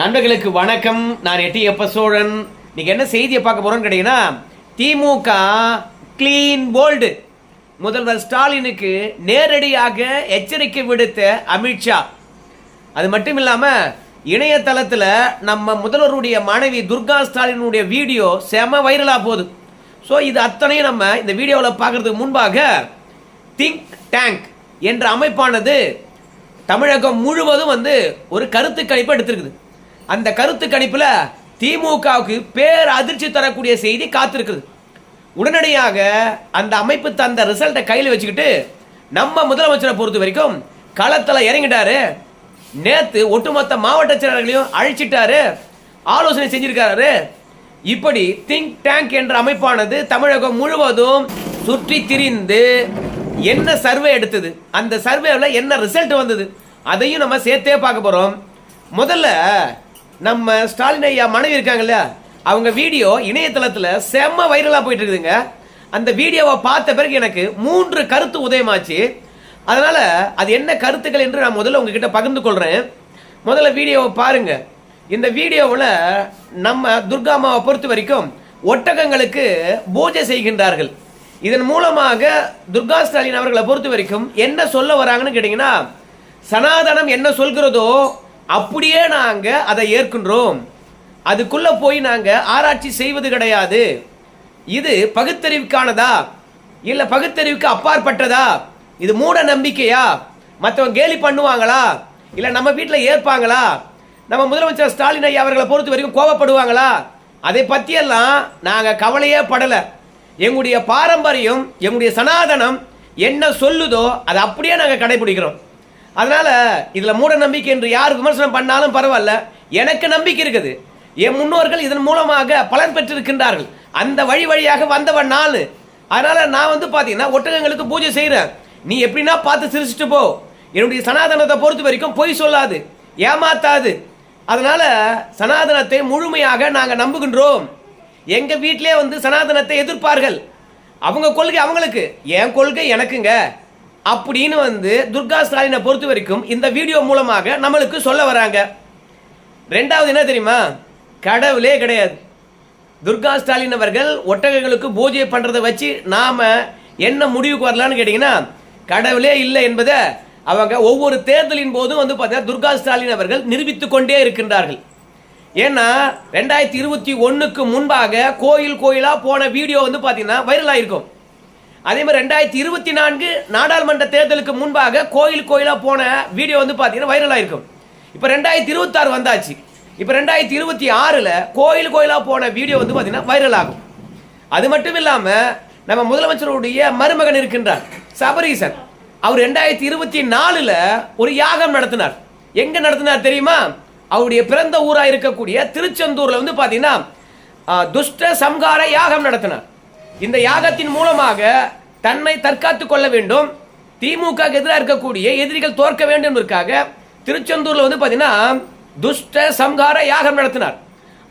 நண்பர்களுக்கு வணக்கம். நான் எட்டி எப்ப சோழன். நீங்கள் என்ன செய்தியை பார்க்க போறோம்னு கேட்டீங்கன்னா திமுக கிளீன் போல்டு முதல்வர் ஸ்டாலினுக்கு நேரடியாக எச்சரிக்கை விடுத்த அமித்ஷா அது மட்டும் இல்லாம இணையதளத்தில் நம்ம முதல்வருடைய மனைவி துர்கா ஸ்டாலினுடைய வீடியோ செம வைரலாக போகுது. ஸோ இது அத்தனையும் நம்ம இந்த வீடியோவில் பார்க்கறதுக்கு முன்பாக திங்க் டேங்க் என்ற அமைப்பானது தமிழகம் முழுவதும் வந்து ஒரு கருத்து கணிப்பு எடுத்திருக்குது. அந்த கருத்து கணிப்பில் திமுகவுக்கு பேர் அதிர்ச்சி தரக்கூடிய செய்தி காத்திருக்குது. உடனடியாக அந்த அமைப்பு தந்த ரிசல்ட்டை கையில் வச்சுக்கிட்டு நம்ம முதலமைச்சரை பொறுத்த வரைக்கும் களத்தில் இறங்கிட்டாரு. நேற்று ஒட்டுமொத்த மாவட்ட செயலாளர்களையும் அழைச்சிட்டாரு. ஆலோசனை செஞ்சிருக்காரு. இப்படி திங்க் டேங்க் என்ற அமைப்பானது தமிழகம் முழுவதும் சுற்றி திரிந்து என்ன சர்வே எடுத்தது? அந்த சர்வேல என்ன ரிசல்ட் வந்தது? அதையும் நம்ம சேர்த்தே பார்க்க போகிறோம் முதல்ல நம்ம ஸ்டாலின் ஐயா மனைவி இருக்காங்கல்ல அவங்க வீடியோ இணையதளத்தில் செம்ம வைரலாக போயிட்டு இருக்குதுங்க அந்த வீடியோவை பார்த்த பிறகு எனக்கு மூன்று கருத்து உதயமாச்சு. அதனால் அது என்ன கருத்துக்கள் என்று நான் முதல்ல உங்ககிட்ட பகிர்ந்து கொள்கிறேன் முதல்ல வீடியோவை பாருங்க. இந்த வீடியோவில் நம்ம துர்காமாவை பொறுத்த வரைக்கும் ஒட்டகங்களுக்கு பூஜை செய்கின்றார்கள். இதன் மூலமாக துர்கா ஸ்டாலின் அவர்களை பொறுத்த வரைக்கும் என்ன சொல்ல வராங்கன்னு கேட்டிங்கன்னா சனாதனம் என்ன சொல்கிறதோ அப்படியே நாங்க அதை ஏற்கின்றோம். அதுக்குள்ள போய் நாங்க ஆராய்ச்சி செய்வது கிடையாது. இது பகுத்தறிவுக்கானதா? இல்ல பகுத்தறிவுக்கு அப்பாற்பட்டதா? இது மூட நம்பிக்கையா? மற்றவங்க கேலி பண்ணுவாங்களா? இல்ல நம்ம வீட்டில் ஏற்பாங்களா? நம்ம முதலமைச்சர் ஸ்டாலின் ஐயா அவர்களை பொறுத்த வரைக்கும் கோபப்படுவாங்களா அதை பற்றியெல்லாம் நாங்கள் கவலையே படலை. எங்களுடைய பாரம்பரியம் எங்களுடைய சனாதனம் என்ன சொல்லுதோ அதை அப்படியே நாங்கள் கடைபிடிக்கிறோம். அதனால இதுல மூட நம்பிக்கை என்று யார் விமர்சனம் பண்ணாலும் பரவாயில்ல. எனக்கு நம்பிக்கை இருக்குது. என் முன்னோர்கள் இதன் மூலமாக பலன் பெற்றிருக்கின்றார்கள். அந்த வழி வழியாக வந்தவன் நான். அதனால நான் வந்து பாத்தீங்கன்னா ஒட்டகங்களுக்கு பூஜை செய்யறேன் நீ எப்படின்னா பார்த்து சிரிச்சுட்டு போ. என்னுடைய சனாதனத்தை பொறுத்த வரைக்கும் பொய் சொல்லாது. ஏமாத்தாது. அதனால சனாதனத்தை முழுமையாக நாங்கள் நம்புகின்றோம். எங்க வீட்டிலே வந்து சனாதனத்தை எதிர்ப்பார்கள். அவங்க கொள்கை அவங்களுக்கு. என் கொள்கை எனக்குங்க. அப்படின்னு வந்து துர்கா ஸ்டாலினை பொறுத்த வரைக்கும் இந்த வீடியோ மூலமாக நம்மளுக்கு சொல்ல வராங்க. ரெண்டாவது என்ன தெரியுமா? கடவுளே கிடையாது. துர்கா ஸ்டாலின் அவர்கள் ஒட்டகங்களுக்கு பூஜை பண்ணுறதை வச்சு நாம் என்ன முடிவுக்கு வரலான்னு கேட்டிங்கன்னா கடவுளே இல்லை என்பதை அவங்க ஒவ்வொரு தேர்தலின் போதும் வந்து பார்த்தீங்கன்னா துர்கா ஸ்டாலின் அவர்கள் நிரூபித்து கொண்டே இருக்கின்றார்கள். ஏன்னா ரெண்டாயிரத்தி இருபத்தி ஒன்றுக்கு முன்பாக கோயில் கோயிலாக போன வீடியோ வந்து பார்த்தீங்கன்னா வைரலாக இருக்கும் அதே மாதிரி ரெண்டாயிரத்தி இருபத்தி நான்கு நாடாளுமன்ற தேர்தலுக்கு முன்பாக கோயில் கோயிலாக போன வீடியோ வந்து பார்த்தீங்கன்னா வைரலாக இருக்கும் இப்போ ரெண்டாயிரத்தி இருபத்தாறு வந்தாச்சு. இப்போ ரெண்டாயிரத்தி இருபத்தி ஆறில் கோயில் கோயிலாக போன வீடியோ வந்து பார்த்தீங்கன்னா வைரல் ஆகும். அது மட்டும் இல்லாமல் நம்ம முதலமைச்சருடைய மருமகன் இருக்கின்றார் சபரீசன். அவர் ரெண்டாயிரத்தி இருபத்தி நாலில் ஒரு யாகம் நடத்தினார். எங்கே நடத்தினார் தெரியுமா? அவருடைய பிறந்த ஊராக இருக்கக்கூடிய திருச்செந்தூரில் வந்து பார்த்தீங்கன்னா துஷ்ட சம்ஹார யாகம் நடத்தினார். இந்த யாகத்தின் மூலமாக தன்னை தற்காத்துக் கொள்ள வேண்டும். திமுக எதிராக இருக்கக்கூடிய எதிரிகள் தோற்க வேண்டும் என்பதற்காக திருச்செந்தூர்ல வந்து பாத்தீங்கன்னா துஷ்ட சம்ஹார யாகம் நடத்தினார்.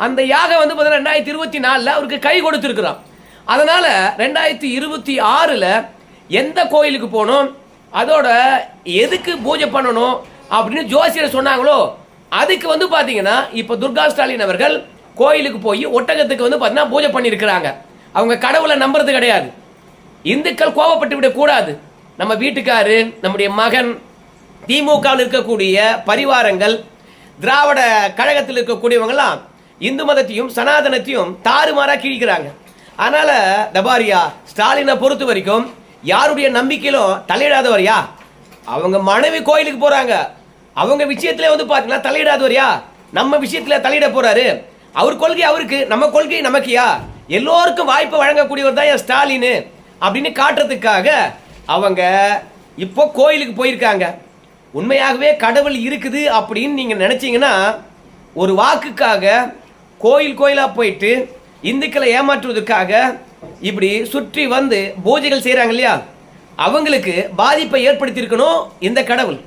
அந்த யாகம் வந்து பார்த்தீங்கன்னா ரெண்டாயிரத்தி இருபத்தி நாலில் அவருக்கு கை கொடுத்துருக்குறான் அதனால ரெண்டாயிரத்தி இருபத்தி ஆறில் எந்த கோயிலுக்கு போகணும் அதோட எதுக்கு பூஜை பண்ணணும் அப்படின்னு ஜோசியர் சொன்னாங்களோ அதுக்கு வந்து பார்த்தீங்கன்னா இப்போ துர்கா ஸ்டாலின் அவர்கள் கோயிலுக்கு போய் ஒட்டகத்துக்கு வந்து பார்த்தீங்கன்னா பூஜை பண்ணியிருக்கிறாங்க. அவங்க கடவுளை நம்புறது கிடையாது. இந்துக்கள் கோபப்பட்டு விடக்கூடாது. நம்ம வீட்டுக்காரு நம்முடைய மகன் திமுகவில் இருக்கக்கூடிய பரிவாரங்கள் திராவிட கழகத்தில் இருக்கக்கூடியவங்கலாம் இந்து மதத்தையும் சனாதனத்தையும் தாறுமாறாக கிழிக்கிறாங்க. அதனால தபாரியா ஸ்டாலினை பொறுத்த வரைக்கும் யாருடைய நம்பிக்கையிலும் தலையிடாதவரியா? அவங்க மனைவி கோயிலுக்கு போறாங்க. அவங்க விஷயத்துல வந்து பார்த்தீங்கன்னா தலையிடாதவரியா? நம்ம விஷயத்துல தலையிட போறாரு. அவர் கொள்கை அவருக்கு நம்ம கொள்கை நமக்கியா எல்லோருக்கும் வாய்ப்பு வழங்கக்கூடியவர் தான் என் ஸ்டாலின் அப்படின்னு காட்டுறதுக்காக அவங்க இப்போ கோயிலுக்கு போயிருக்காங்க. உண்மையாகவே கடவுள் இருக்குது அப்படின்னு நீங்கள் நினச்சிங்கன்னா ஒரு வாக்குக்காக கோயில் கோயிலாக போயிட்டு இந்துக்களை ஏமாற்றுவதற்காக இப்படி சுற்றி வந்து பூஜைகள் செய்கிறாங்க இல்லையா? அவங்களுக்கு பாதிப்பை ஏற்படுத்தியிருக்கணும் இந்த கடவுள்.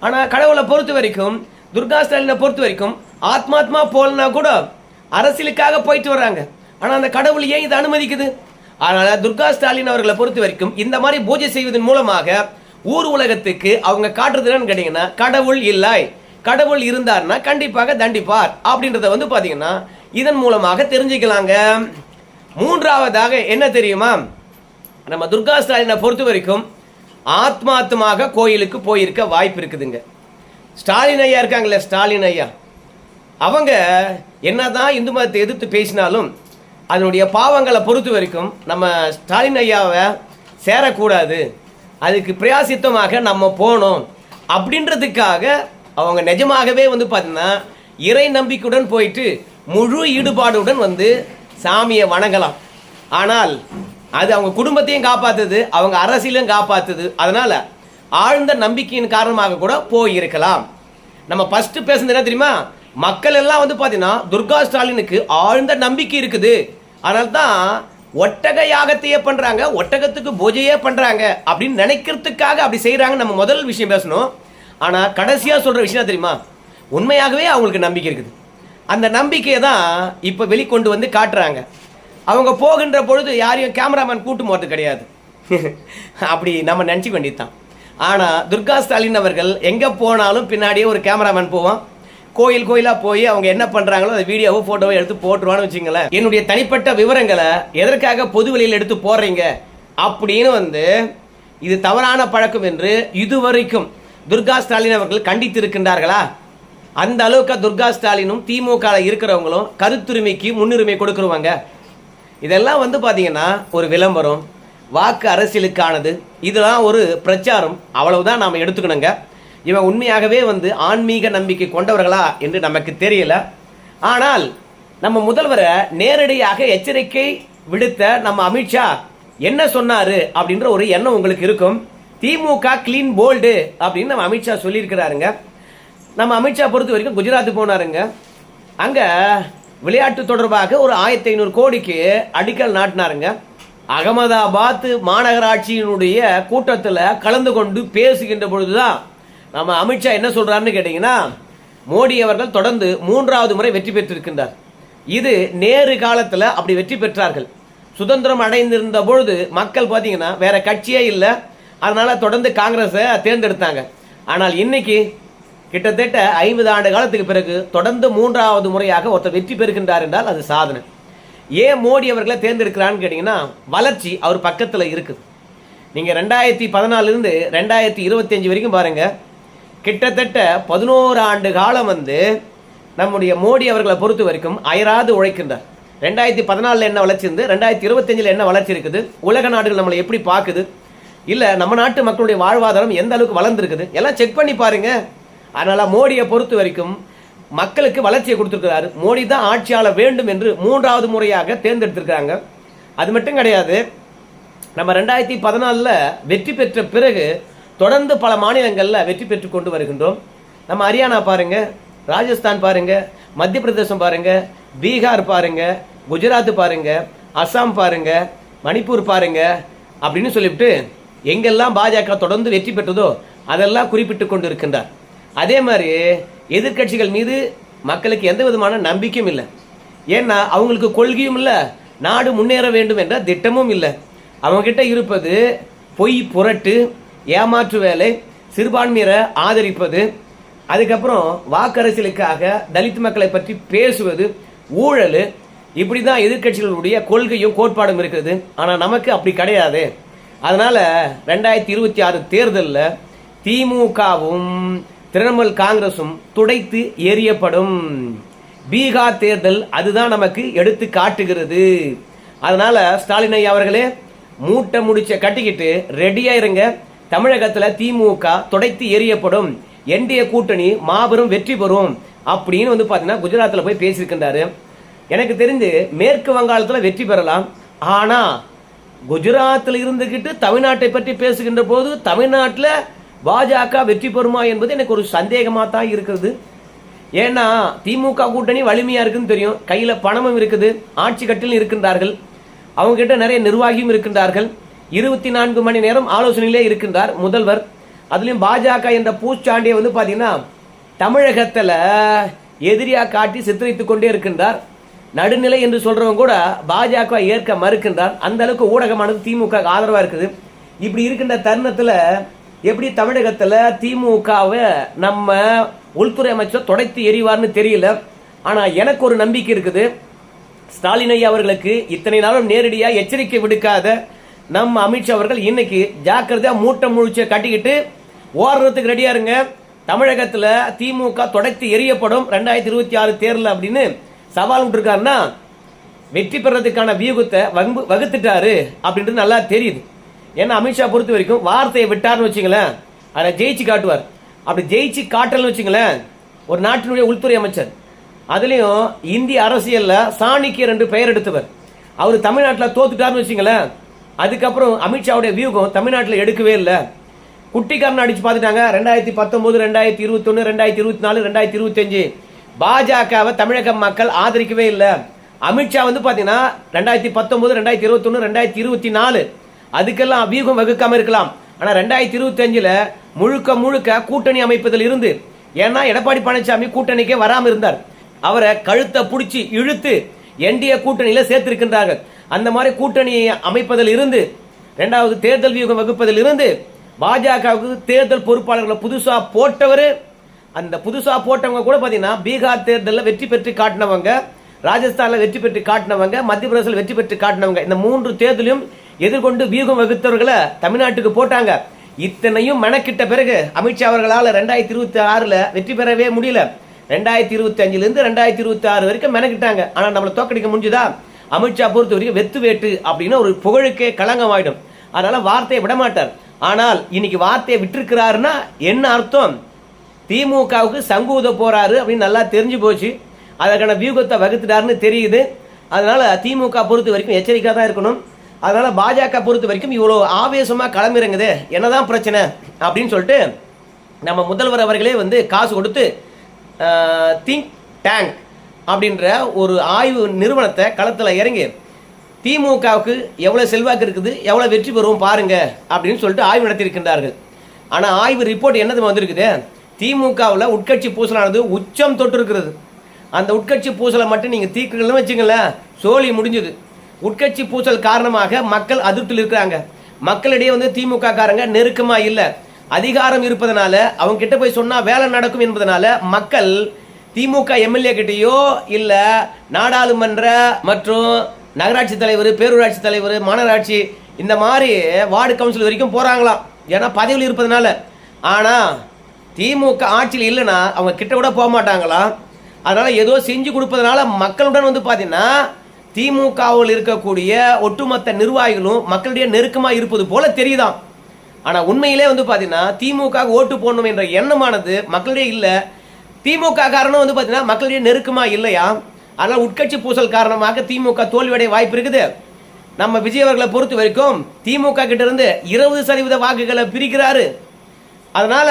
ஆனால் கடவுளை பொறுத்த வரைக்கும் துர்கா ஸ்டாலினை பொறுத்த வரைக்கும் ஆத்மாத்மா போலனா கூட அரசியலுக்காக போயிட்டு வர்றாங்க. ஆனால் அந்த கடவுள் ஏன் இதை அனுமதிக்குது? அதனால் துர்கா ஸ்டாலின் அவர்களை பொறுத்த வரைக்கும் இந்த மாதிரி பூஜை செய்வதன் மூலமாக ஊர் உலகத்துக்கு அவங்க காட்டுறது என்னன்னு கேட்டிங்கன்னா கடவுள் இல்லை. கடவுள் இருந்தார்னா கண்டிப்பாக தண்டிப்பார் அப்படின்றத வந்து பார்த்தீங்கன்னா இதன் மூலமாக தெரிஞ்சுக்கலாங்க. மூன்றாவதாக என்ன தெரியுமா? நம்ம துர்கா ஸ்டாலினை பொறுத்த வரைக்கும் ஆத்மார்த்தமாக கோயிலுக்கு போயிருக்க வாய்ப்பு இருக்குதுங்க. ஸ்டாலின் ஐயா இருக்காங்களே ஸ்டாலின் ஐயா. அவங்க என்னதான் இந்து மதத்தை எதிர்த்து பேசினாலும் அதனுடைய பாவங்களை பொறுத்த வரைக்கும் நம்ம ஸ்டாலின் ஐயாவை சேரக்கூடாது. அதுக்கு பிரயாசித்தமாக நம்ம போகணும் அப்படின்றதுக்காக அவங்க நிஜமாகவே வந்து பார்த்தீங்கன்னா இறை நம்பிக்கையுடன் போயிட்டு முழு ஈடுபாடுடன் வந்து சாமியை வணங்கலாம். ஆனால் அது அவங்க குடும்பத்தையும் காப்பாற்றுது அவங்க அரசியலையும் காப்பாற்றுது அதனால் ஆழ்ந்த நம்பிக்கையின் காரணமாக கூட போயிருக்கலாம். நம்ம ஃபஸ்ட்டு பேசுனது என்ன தெரியுமா? மக்கள் எல்லாம் வந்து பார்த்தீங்கன்னா துர்கா ஸ்டாலினுக்கு ஆழ்ந்த நம்பிக்கை இருக்குது. அதனால தான் ஒட்டக யாகத்தையே பண்ணுறாங்க ஒட்டகத்துக்கு பூஜையே பண்ணுறாங்க அப்படின்னு நினைக்கிறதுக்காக அப்படி செய்கிறாங்க நம்ம முதல் விஷயம் பேசணும். ஆனால் கடைசியாக சொல்கிற விஷயம் தெரியுமா? உண்மையாகவே அவங்களுக்கு நம்பிக்கை இருக்குது. அந்த நம்பிக்கையை தான் இப்போ வெளிக்கொண்டு வந்து காட்டுறாங்க. அவங்க போகின்ற பொழுது யாரையும் கேமராமேன் கூட்டு போகிறது கிடையாது. அப்படி நம்ம நினச்சிக்க வேண்டியது தான் ஆனால் துர்கா ஸ்டாலின் அவர்கள் எங்கே போனாலும் பின்னாடியே ஒரு கேமராமேன் போவான். கோயில் கோயிலாக போய் அவங்க என்ன பண்ணுறாங்களோ அந்த வீடியோவோ ஃபோட்டோவோ எடுத்து போட்டுருவான்னு வச்சுங்களேன். என்னுடைய தனிப்பட்ட விவரங்களை எதற்காக பொது வெளியில் எடுத்து போடுறீங்க அப்படின்னு வந்து இது தவறான பழக்கம் என்று இதுவரைக்கும் துர்கா ஸ்டாலின் அவர்கள் கண்டித்து இருக்கின்றார்களா அந்த அளவுக்கு துர்கா ஸ்டாலினும் திமுக இருக்கிறவங்களும் கருத்துரிமைக்கு முன்னுரிமை கொடுக்குறவங்க. இதெல்லாம் வந்து பார்த்தீங்கன்னா ஒரு விளம்பரம் வாக்கு அரசியலுக்கானது. இதெல்லாம் ஒரு பிரச்சாரம். அவ்வளவுதான் நாம் எடுத்துக்கணுங்க. இவன் உண்மையாகவே வந்து ஆன்மீக நம்பிக்கை கொண்டவர்களா என்று நமக்கு தெரியல. ஆனால் நம்ம முதல்வரை நேரடியாக எச்சரிக்கை விடுத்த நம்ம அமித்ஷா என்ன சொன்னாரு அப்படின்ற ஒரு எண்ணம் உங்களுக்கு இருக்கும். திமுக கிளீன் போல்டு அப்படின்னு நம்ம அமித்ஷா சொல்லியிருக்கிறாருங்க. நம்ம அமித்ஷா பொறுத்த வரைக்கும் குஜராத் போனாருங்க. அங்க விளையாட்டு தொடர்பாக ஒரு ஆயிரத்தி ஐநூறு கோடிக்கு அடிக்கல் நாட்டினாருங்க. அகமதாபாத் மாநகராட்சியினுடைய கூட்டத்தில் கலந்து கொண்டு பேசுகின்ற பொழுதுதான் நம்ம அமித்ஷா என்ன சொல்கிறான்னு கேட்டிங்கன்னா மோடி அவர்கள் தொடர்ந்து மூன்றாவது முறை வெற்றி பெற்றிருக்கின்றார். இது நேரு காலத்தில் அப்படி வெற்றி பெற்றார்கள். சுதந்திரம் அடைந்திருந்த பொழுது மக்கள் பார்த்தீங்கன்னா வேற கட்சியே இல்லை. அதனால் தொடர்ந்து காங்கிரஸை தேர்ந்தெடுத்தாங்க. ஆனால் இன்னைக்கு கிட்டத்தட்ட ஐம்பது ஆண்டு காலத்துக்கு பிறகு தொடர்ந்து மூன்றாவது முறையாக ஒருத்தர் வெற்றி பெறுகின்றார் என்றால் அது சாதனை. ஏன் மோடி அவர்களை தேர்ந்தெடுக்கிறான்னு கேட்டிங்கன்னா வளர்ச்சி அவர் பக்கத்தில் இருக்குது. நீங்கள் ரெண்டாயிரத்தி பதினாலிருந்து ரெண்டாயிரத்தி இருபத்தஞ்சு வரைக்கும் பாருங்கள் கிட்டத்தட்ட பதினோரு ஆண்டு காலம் வந்து நம்முடைய மோடி அவர்களை பொறுத்த வரைக்கும் அயராது உழைக்கின்றார். ரெண்டாயிரத்தி பதினாலில் என்ன வளர்ச்சி இருந்து ரெண்டாயிரத்தி இருபத்தஞ்சில் என்ன வளர்ச்சி இருக்குது உலக நாடுகள் நம்மளை எப்படி பார்க்குது இல்லை நம்ம நாட்டு மக்களுடைய வாழ்வாதாரம் எந்த அளவுக்கு வளர்ந்துருக்குது எல்லாம் செக் பண்ணி பாருங்க. அதனால் மோடியை பொறுத்த வரைக்கும் மக்களுக்கு வளர்ச்சியை கொடுத்துருக்கிறாரு. மோடி தான் ஆட்சியாளர் வேண்டும் என்று மூன்றாவது முறையாக தேர்ந்தெடுத்திருக்கிறாங்க. அது மட்டும் கிடையாது நம்ம ரெண்டாயிரத்தி பதினாலில் வெற்றி பெற்ற பிறகு தொடர்ந்து பல மாநிலங்களில் வெற்றி பெற்று கொண்டு வருகின்றோம். நம்ம ஹரியானா பாருங்க ராஜஸ்தான் பாருங்க மத்திய பிரதேசம் பாருங்க பீகார் பாருங்க குஜராத் பாருங்க அஸ்ஸாம் பாருங்க மணிப்பூர் பாருங்க அப்படின்னு சொல்லிவிட்டு எங்கெல்லாம் பாஜக தொடர்ந்து வெற்றி பெற்றதோ அதெல்லாம் குறிப்பிட்டு கொண்டு இருக்கின்றார் அதே மாதிரி எதிர்க்கட்சிகள் மீது மக்களுக்கு எந்த விதமான நம்பிக்கையும் இல்லை. ஏன்னா அவங்களுக்கு கொள்கையும் இல்லை நாடு முன்னேற வேண்டும் என்ற திட்டமும் இல்லை. அவங்ககிட்ட இருப்பது பொய் புரட்டு ஏமாற்று வேலை சிறுபான்மையரை ஆதரிப்பது அதுக்கப்புறம் வாக்கரசியலுக்காக தலித் மக்களை பற்றி பேசுவது ஊழல் இப்படி தான் எதிர்க்கட்சிகளுடைய கொள்கையும் கோட்பாடும் இருக்குது ஆனால் நமக்கு அப்படி கிடையாது. அதனால் ரெண்டாயிரத்தி இருபத்தி ஆறு தேர்தலில் திமுகவும் திரிணாமுல் காங்கிரஸும் துடைத்து எறியப்படும். பீகார் தேர்தல் அதுதான் நமக்கு எடுத்து காட்டுகிறது. அதனால் ஸ்டாலின் ஐயா அவர்களே மூட்டை முடிச்ச கட்டிக்கிட்டு ரெடியாக இருங்க. தமிழகத்தில் திமுக துடைத்து எரியப்படும் என்டிஏ கூட்டணி மாபெரும் வெற்றி பெறும் அப்படின்னு வந்து பார்த்தீங்கன்னா குஜராத்தில் போய் பேசியிருக்கின்றாரு. எனக்கு தெரிஞ்சு மேற்கு வங்காளத்தில் வெற்றி பெறலாம். ஆனால் குஜராத்தில் இருந்துக்கிட்டு தமிழ்நாட்டை பற்றி பேசுகின்ற போது தமிழ்நாட்டில் பாஜக வெற்றி பெறுமா என்பது எனக்கு ஒரு சந்தேகமாக தான் இருக்கிறது. ஏன்னா திமுக கூட்டணி வலிமையாக இருக்குன்னு தெரியும். கையில் பணமும் இருக்குது. ஆட்சி கட்டிலும் இருக்கின்றார்கள். அவங்ககிட்ட நிறைய நிர்வாகியும் இருக்கின்றார்கள். இருபத்தி நான்கு மணி நேரம் ஆலோசனையிலே இருக்கின்றார் முதல்வர். அதுலேயும் பாஜக என்ற பூச்சாண்டியை வந்து பார்த்தீங்கன்னா தமிழகத்தில் எதிரியாக காட்டி சித்தரித்து கொண்டே இருக்கின்றார். நடுநிலை என்று சொல்கிறவங்க கூட பாஜக ஏற்க மறுக்கின்றார். அந்த அளவுக்கு ஊடகமானது திமுக ஆதரவாக இருக்குது. இப்படி இருக்கின்ற தருணத்தில் எப்படி தமிழகத்தில் திமுகவை நம்ம உள்துறை அமைச்சர் தொடைத்து எறிவார்னு தெரியல. ஆனால் எனக்கு ஒரு நம்பிக்கை இருக்குது. ஸ்டாலின் ஐயா அவர்களுக்கு இத்தனை நாளும் நேரடியாக எச்சரிக்கை விடுக்காத நம்ம அமித்ஷா அவர்கள் இன்னைக்கு ஜாக்கிரதையா மூட்டை முழிச்ச கட்டிக்கிட்டு ஓடுறதுக்கு ரெடியா இருங்க. தமிழகத்துல திமுக தொடர்த்து எரியப்படும் ரெண்டாயிரத்தி இருபத்தி ஆறு தேர்தல் அப்படின்னு சவால் விட்டுருக்காருன்னா வெற்றி பெறதுக்கான வியூகத்தை வகுப்பு வகுத்துட்டாரு அப்படின்றது நல்லா தெரியுது. ஏன்னா அமித்ஷா பொறுத்த வரைக்கும் வார்த்தையை விட்டார்னு வச்சுங்களேன் அதை ஜெயிச்சு காட்டுவார். அப்படி ஜெயிச்சு காட்டலன்னு வச்சுங்களேன் ஒரு நாட்டினுடைய உள்துறை அமைச்சர் அதுலேயும் இந்திய அரசியலில் சாணிக்கு ரெண்டு பெயர் எடுத்தவர். அவர் தமிழ்நாட்டில் தோத்துட்டாருன்னு வச்சுங்களேன் அதுக்கப்புறம் அமித்ஷாவுடைய வியூகம் தமிழ்நாட்டில் எடுக்கவே இல்லை. குட்டிக்காரன் அடிச்சு பார்த்துட்டாங்க. ரெண்டாயிரத்தி பத்தொன்பது ரெண்டாயிரத்தி இருபத்தொன்னு ரெண்டாயிரத்தி இருபத்தி நாலு ரெண்டாயிரத்தி இருபத்தஞ்சு பாஜகவை தமிழக மக்கள் ஆதரிக்கவே இல்லை. அமித்ஷா வந்து பார்த்தீங்கன்னா ரெண்டாயிரத்தி பத்தொன்பது ரெண்டாயிரத்தி இருபத்தொன்னு ரெண்டாயிரத்தி இருபத்தி நாலு. அதுக்கெல்லாம் வியூகம் வகுக்காமல் இருக்கலாம். ஆனால் ரெண்டாயிரத்தி இருபத்தஞ்சில் முழுக்க முழுக்க கூட்டணி அமைப்பதில் இருந்து ஏன்னா எடப்பாடி பழனிசாமி கூட்டணிக்கே வராமல் இருந்தார். அவரை கழுத்தை பிடிச்சி இழுத்து என்டிஏ கூட்டணியில் சேர்த்திருக்கின்றார்கள். அந்த மாதிரி கூட்டணி அமைப்பதில் இருந்து ரெண்டாவது தேர்தல் வியூகம் வகுப்பதில் இருந்து பாஜகவுக்கு தேர்தல் பொறுப்பாளர்களை புதுசாக போட்டவர் அந்த புதுசாக போட்டவங்க கூட பார்த்தீங்கன்னா பீகார் தேர்தலில் வெற்றி பெற்று காட்டினவங்க ராஜஸ்தானில் வெற்றி பெற்று காட்டினவங்க மத்திய பிரதேசத்தில் வெற்றி பெற்று காட்டினவங்க இந்த மூன்று தேர்தலையும் எதிர்கொண்டு வியூகம் வகுத்தவர்களை தமிழ்நாட்டுக்கு போட்டாங்க. இத்தனையும் மெனக்கிட்ட பிறகு அமித்ஷா அவர்களால் ரெண்டாயிரத்தி இருபத்தி ஆறில் வெற்றி பெறவே முடியல. ரெண்டாயிரத்தி இருபத்தி அஞ்சுலேருந்து ரெண்டாயிரத்தி இருபத்தி ஆறு வரைக்கும் மெனக்கிட்டாங்க. ஆனால் நம்மளை தோக்கடிக்க முடிஞ்சுதா? அமித்ஷா பொறுத்த வரைக்கும் வெத்து வேட்டு அப்படின்னு ஒரு புகழுக்கே களங்கமாயிடும். அதனால வார்த்தையை விடமாட்டார். ஆனால் இன்னைக்கு வார்த்தையை விட்டுருக்கிறாருன்னா என்ன அர்த்தம்? திமுகவுக்கு சங்கூத போறாரு அப்படின்னு நல்லா தெரிஞ்சு போச்சு. அதற்கான வியூகத்தை வகுத்துட்டாருன்னு தெரியுது. அதனால திமுக பொறுத்த வரைக்கும் எச்சரிக்கையாக தான் இருக்கணும். அதனால பாஜக பொறுத்த வரைக்கும் இவ்வளோ ஆவேசமாக களமிறங்குது என்னதான் பிரச்சனை அப்படின்னு சொல்லிட்டு நம்ம முதல்வர் அவர்களே வந்து காசு கொடுத்து திங்க் டேங்க் அப்படின்ற ஒரு ஆய்வு நிறுவனத்தை களத்தில் இறங்கி திமுகவுக்கு எவ்வளோ செல்வாக்கு இருக்குது எவ்வளோ வெற்றி பெறுவோம் பாருங்கள் அப்படின்னு சொல்லிட்டு ஆய்வு நடத்தியிருக்கின்றார்கள். ஆனால் ஆய்வு ரிப்போர்ட் என்னது வந்திருக்குது? திமுகவில் உட்கட்சி பூசலானது உச்சம் தொட்டு இருக்கிறது. அந்த உட்கட்சி பூசலை மட்டும் நீங்கள் தீர்க்கலன்னு வச்சுங்களேன் சோழி முடிஞ்சுது. உட்கட்சி பூசல் காரணமாக மக்கள் அதிருப்தியில் இருக்கிறாங்க. மக்களிடையே வந்து திமுக காரங்க நெருக்கமாக இல்லை. அதிகாரம் இருப்பதனால அவங்க கிட்ட போய் சொன்னால் வேலை நடக்கும் என்பதனால மக்கள் திமுக எம்எல்ஏ கிட்டயோ இல்ல நாடாளுமன்ற மற்றும் நகராட்சி தலைவர் பேரூராட்சி தலைவர் மாநகராட்சி இந்த மாதிரி வார்டு கவுன்சில் வரைக்கும் போறாங்களாம். ஏன்னா பதவியில் இருப்பதுனால. ஆனா திமுக ஆட்சியில் இல்லைன்னா அவங்க கிட்ட கூட போக மாட்டாங்களாம். அதனால ஏதோ செஞ்சு கொடுப்பதனால மக்களுடன் வந்து பார்த்தீங்கன்னா திமுகவில் இருக்கக்கூடிய ஒட்டுமொத்த நிர்வாகிகளும் மக்களுடைய நெருக்கமாக இருப்பது போல தெரியுதாம். ஆனால் உண்மையிலே வந்து பார்த்தீங்கன்னா திமுக ஓட்டு போடணும் என்ற எண்ணமானது மக்களிடையே இல்லை. திமுக காரணம் வந்து பார்த்தீங்கன்னா மக்களிடையே நெருக்கமாக இல்லையா? அதனால் உட்கட்சி பூசல் காரணமாக திமுக தோல்வியடைய வாய்ப்பு இருக்குது. நம்ம விஜய் அவர்களை பொறுத்த வரைக்கும் திமுக கிட்ட இருந்து இருபது சதவீத வாக்குகளை பிரிக்கிறாரு. அதனால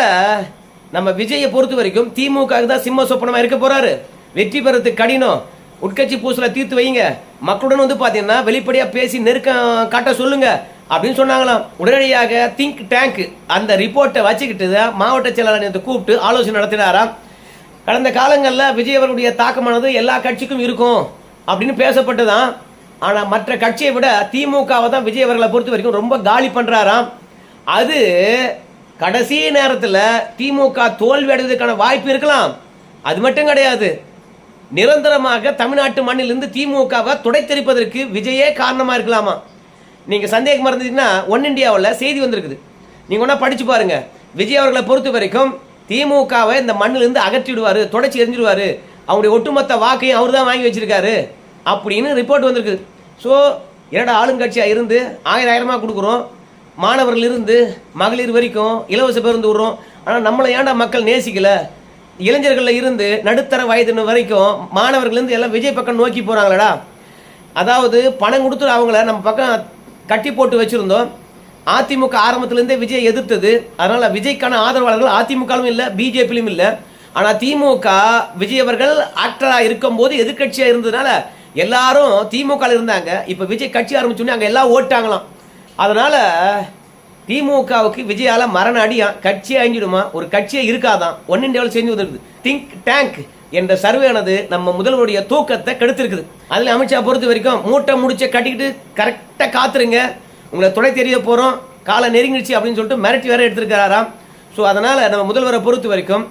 நம்ம விஜயை பொறுத்த வரைக்கும் திமுக தான் சிம்ம சொப்பனமாக இருக்க போறாரு. வெற்றி பெறத்துக்கு கடினம். உட்கட்சி பூசல தீர்த்து வைங்க. மக்களுடன் வந்து பார்த்தீங்கன்னா வெளிப்படையாக பேசி நெருக்கம் காட்ட சொல்லுங்க அப்படின்னு சொன்னாங்களாம். உடனடியாக திங்க் டேங்க் அந்த ரிப்போர்ட்டை வச்சுக்கிட்டு தான் மாவட்ட செயலாளர் கூப்பிட்டு ஆலோசனை நடத்தினாராம். கடந்த காலங்களில் விஜய் அவர்களுடைய தாக்கமானது எல்லா கட்சிக்கும் இருக்கும் அப்படின்னு பேசப்பட்டு தான் ஆனால் மற்ற கட்சியை விட திமுகவை தான் விஜய் அவர்களை பொறுத்த வரைக்கும் ரொம்ப காலி பண்ணுறாராம் அது கடைசி நேரத்தில் திமுக தோல்வி அடைவதற்கான வாய்ப்பு இருக்கலாம். அது மட்டும் கிடையாது. நிரந்தரமாக தமிழ்நாட்டு மண்ணிலிருந்து திமுகவை துடைத்தெரிப்பதற்கு விஜயே காரணமாக இருக்கலாமா? நீங்கள் சந்தேகமாக இருந்தீங்கன்னா ஒன் இந்தியாவில் செய்தி வந்திருக்குது. நீங்கள் ஒன்றா படித்து பாருங்கள் விஜய் அவர்களை பொறுத்த வரைக்கும் திமுகவை இந்த மண்ணிலிருந்து அகற்றிடுவார் தொடச்சி எரிஞ்சிடுவாரு அவங்களுடைய ஒட்டுமொத்த வாக்கையும் அவர் தான் வாங்கி வச்சிருக்காரு. அப்படின்னு ரிப்போர்ட் வந்திருக்கு. ஸோ என்னடா ஆளுங்கட்சியாக இருந்து ஆயிரம் ஆயிரமாக கொடுக்குறோம். மாணவர்கள் இருந்து மகளிர் வரைக்கும் இலவச பேருந்து விடுறோம். ஆனால் நம்மளை ஏன்டா மக்கள் நேசிக்கலை? இளைஞர்களில் இருந்து நடுத்தர வயது வரைக்கும் மாணவர்கள் இருந்து எல்லாம் விஜய் பக்கம் நோக்கி போகிறாங்களடா அதாவது பணம் கொடுத்துட்டு அவங்கள நம்ம பக்கம் கட்டி போட்டு வச்சுருந்தோம். அதிமுக ஆரம்பத்திலேருந்தே விஜய் எதிர்த்தது. அதனால விஜய்க்கான ஆதரவாளர்கள் அதிமுகவிலும் இல்லை பிஜேபியிலும் இல்லை. ஆனால் திமுக விஜய் அவர்கள் ஆக்டராக இருக்கும்போது எதிர்க்கட்சியாக இருந்ததுனால எல்லாரும் திமுக இருந்தாங்க. இப்போ விஜய் கட்சி ஆரம்பிச்சோன்னே அங்கே எல்லாம் ஓட்டாங்களாம். அதனால திமுகவுக்கு விஜயால மரண அடியான் கட்சியே அழிஞ்சிடுமா? ஒரு கட்சியே இருக்காதான். ஒன் இண்டியாவில் செஞ்சு வந்துருக்குது திங்க் டேங்க் என்ற சர்வேயானது நம்ம முதல்வருடைய தூக்கத்தை கெடுத்திருக்குது. அதில் அமித்ஷா பொறுத்த வரைக்கும் மூட்டை முடிச்ச கட்டிக்கிட்டு கரெக்டாக காத்துருங்க. உங்களை துணை தெரிய போகிறோம் காலம் நெருங்கிடுச்சு அப்படின்னு சொல்லிட்டு மிரட்டி வேற எடுத்திருக்கிறாராம். ஸோ அதனால் நம்ம முதல்வரை பொறுத்த வரைக்கும்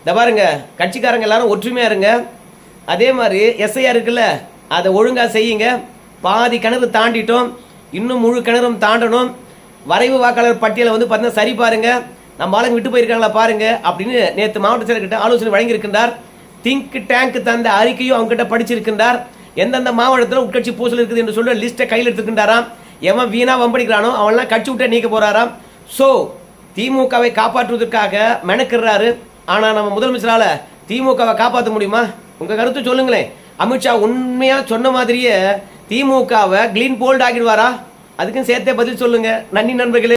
இந்த பாருங்க கட்சிக்காரங்க எல்லாரும் ஒற்றுமையாக இருங்க. அதே மாதிரி எஸ்ஐஆர் இருக்குல்ல அதை ஒழுங்காக செய்யுங்க. பாதி கிணறு தாண்டிட்டோம். இன்னும் முழு கிணறும் தாண்டணும். வரைவு வாக்காளர் பட்டியலை வந்து பார்த்தீங்கன்னா சரி பாருங்க. நம்ம ஆளுங்க விட்டு போயிருக்காங்களா பாருங்க அப்படின்னு நேற்று மாவட்ட செயலர்கிட்ட ஆலோசனை வழங்கியிருக்கின்றார். திங்க் டேங்க் தந்த அறிக்கையும் அவங்ககிட்ட படிச்சிருக்கின்றார். எந்தெந்த மாவட்டத்தில் உட்கட்சி பூசல் இருக்குது என்று சொல்லி லிஸ்ட்டை கையில் எடுத்துக்கின்றாராம் எவன் வீணா வம்படிக்கிறானோ அவன்லாம் கட்சி விட்டு நீக்க போறாராம். ஸோ திமுகவை காப்பாற்றுவதற்காக மெனக்கிறாரு ஆனா நம்ம முதலமைச்சரால் திமுகவை காப்பாற்ற முடியுமா? உங்க கருத்து சொல்லுங்களேன் அமித்ஷா உண்மையா சொன்ன மாதிரியே திமுகவை கிளீன் போல்ட் ஆகிடுவாரா அதுக்கும் சேர்த்தே பதில் சொல்லுங்க. நன்றி நண்பர்களே.